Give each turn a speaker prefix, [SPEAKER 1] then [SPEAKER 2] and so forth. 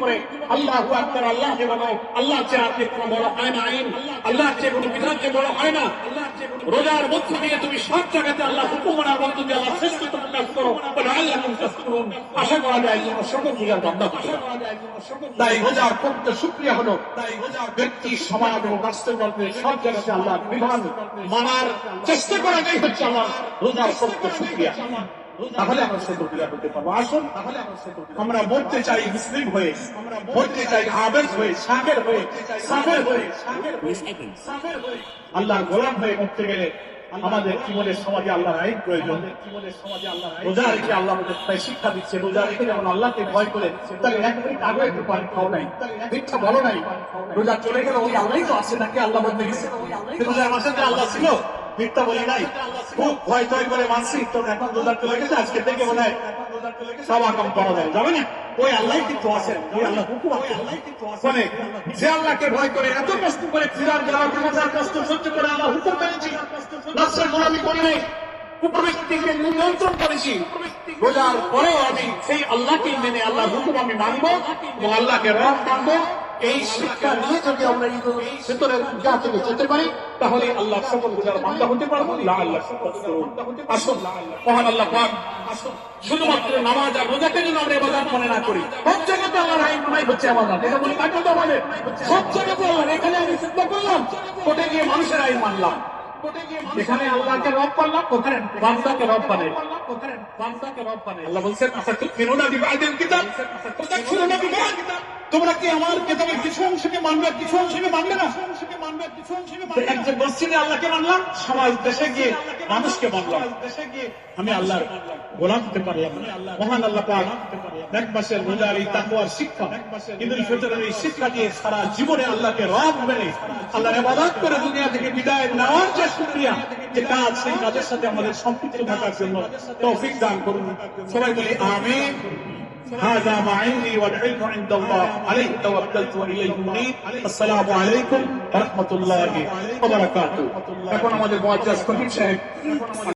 [SPEAKER 1] করে আল্লাহ আল্লাহু আল্লাহ আইন আল্লাহ না রোজার মধ্য দিয়ে তুমি সব জায়গাতে আল্লাহ হুকুম মানার মধ্য দিয়ে আল্লাহ প্রকাশ করো আল্লাহ আল্লাহ আমার মরতে চাই মুসলিম হয়ে, মরতে চাই আবেদ হয়ে সাগের হয়ে সাগের হয়ে হয়ে আল্লাহর গোলাম হয়ে করতে গেলে আমাদের জীবনের সমাজে আল্লাহর আইন প্রয়োজন। রোজা রেখে আল্লাহ তাই শিক্ষা দিচ্ছে, রোজা রেখে যেমন আল্লাহকে ভয় করে তাহলে এক মিনিট আগে একটু পানি খাও নাই, মিথ্যা বলো নাই। রোজা চলে গেলে ওই আল্লাহই তো আছে নাকি আল্লাহ বলতে গেছে। রোজার মাসে আল্লাহ ছিল। মিথ্যা বলি নাই খুব ভয় টয় করে মানছি তো এখন রোজা চলে গেছে, আজকে থেকে মনে হয় সমাগম করা যায়। যাবে না? ওই আল্লাহ কিন্তু ওই আল্লাহ হুকুম মানে যে আল্লাহকে ভয় করে, এত কষ্ট করে ফিরার যাওয়ার কষ্ট সহ্য করে আল্লাহ হুকুম গোলামি নেই। উপবৃত্তিকে নিয়ন্ত্রণ করেছি। রোজার পরেও আমি সেই আল্লাহকে মেনে আল্লাহ হুকুম আমি মানবো এবং আল্লাহকে রব মানবো। এই শিক্ষা নিয়ে যদি আমরা ভেতরের যা থেকে যেতে পারি তাহলে আল্লাহ সকল রোজার বান্দা হতে পারব লা আল্লাহ আসুন। মহান আল্লাহ পাক শুধুমাত্র নামাজ আর রোজাকে যেন আমরা এবাদত মনে না করি। সব জায়গাতে আমার আইন মানাই হচ্ছে আমাদের এটা বলি তাকে তো আমাদের। সব জায়গাতে আমার এখানে আমি চিন্তা করলাম। কোটে গিয়ে মানুষের আইন মানলাম। এখানে আল্লাহকে রব করলাম, ওখানে বান্দাকে রব বানাই। বান্দাকে রব বানাই আচ্ছা তোমরা কি আমার কিতাবের কিছু অংশকে মানবে কিছু অংশকে মানবে না? একজন মসজিদে আল্লাহকে মানলাম সমাজ দেশে গিয়ে মানুষকে মানলাম। আমি আল্লাহর গোলাম হতে পারলাম মহান আল্লাহ পাক এক মাসের রোজার এই তাকুয়ার শিক্ষা ঈদুল ফিতরের এই শিক্ষা দিয়ে সারা জীবনে আল্লাহকে রব মেনে আল্লাহর ইবাদত করে দুনিয়া থেকে বিদায় নেওয়ার যে শুকরিয়া যে কাজ সেই কাজের সাথে আমাদের সম্পৃক্ত থাকার জন্য তৌফিক দান করুন। সবাই বলি আমিন। هذا ما عندي والعلم عند الله عليه توكلت واليه منيب السلام عليكم ورحمه الله وبركاته এখন আমাদের মুআজ্জাজ খতিব সাহেব